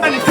Hey!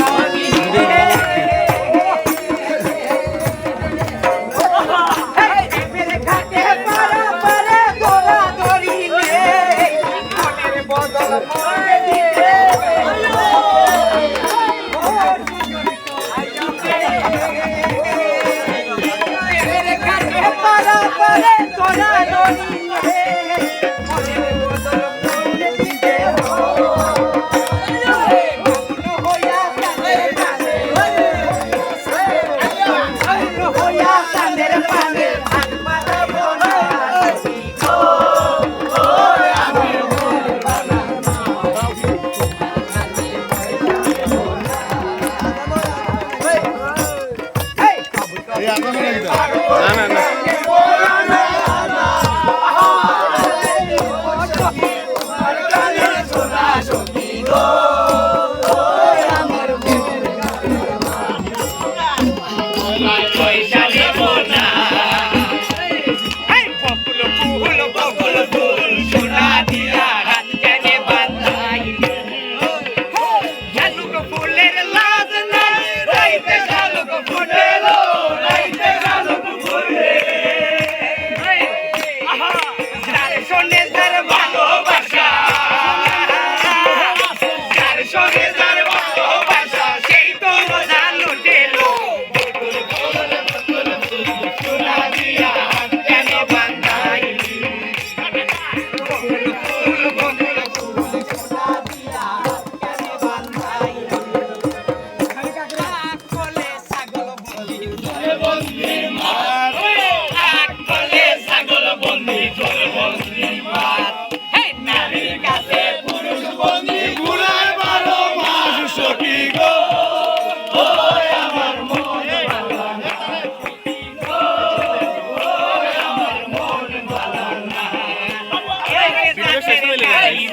না না না। শোনে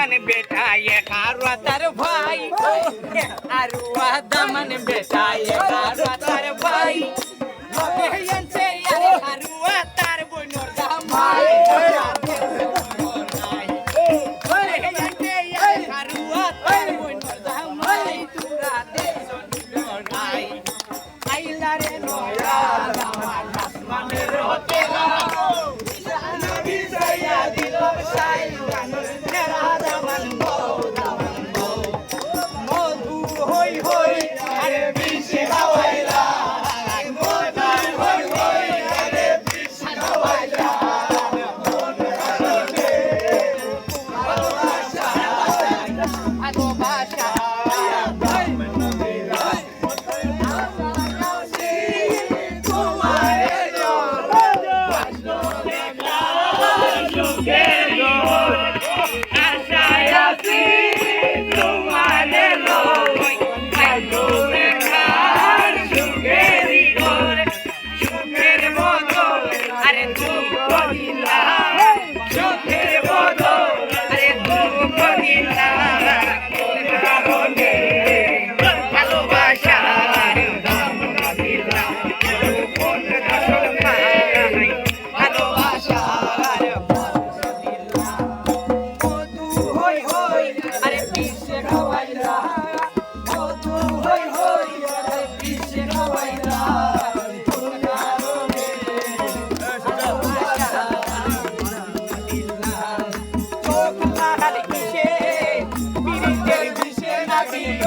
દમન બેટા એ કારો તરફાઈ અરુઆ દમન બેટા એ કારો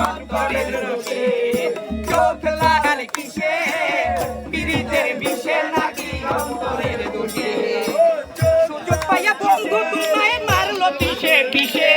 অন্তরের রোষে। চোখ লাগাল কিসে? পীড়িতের বিষে নাকি অন্তরের দোষে? সুযোগ পাইয়া বন্ধু তোমায় মারলো পিসে পিসে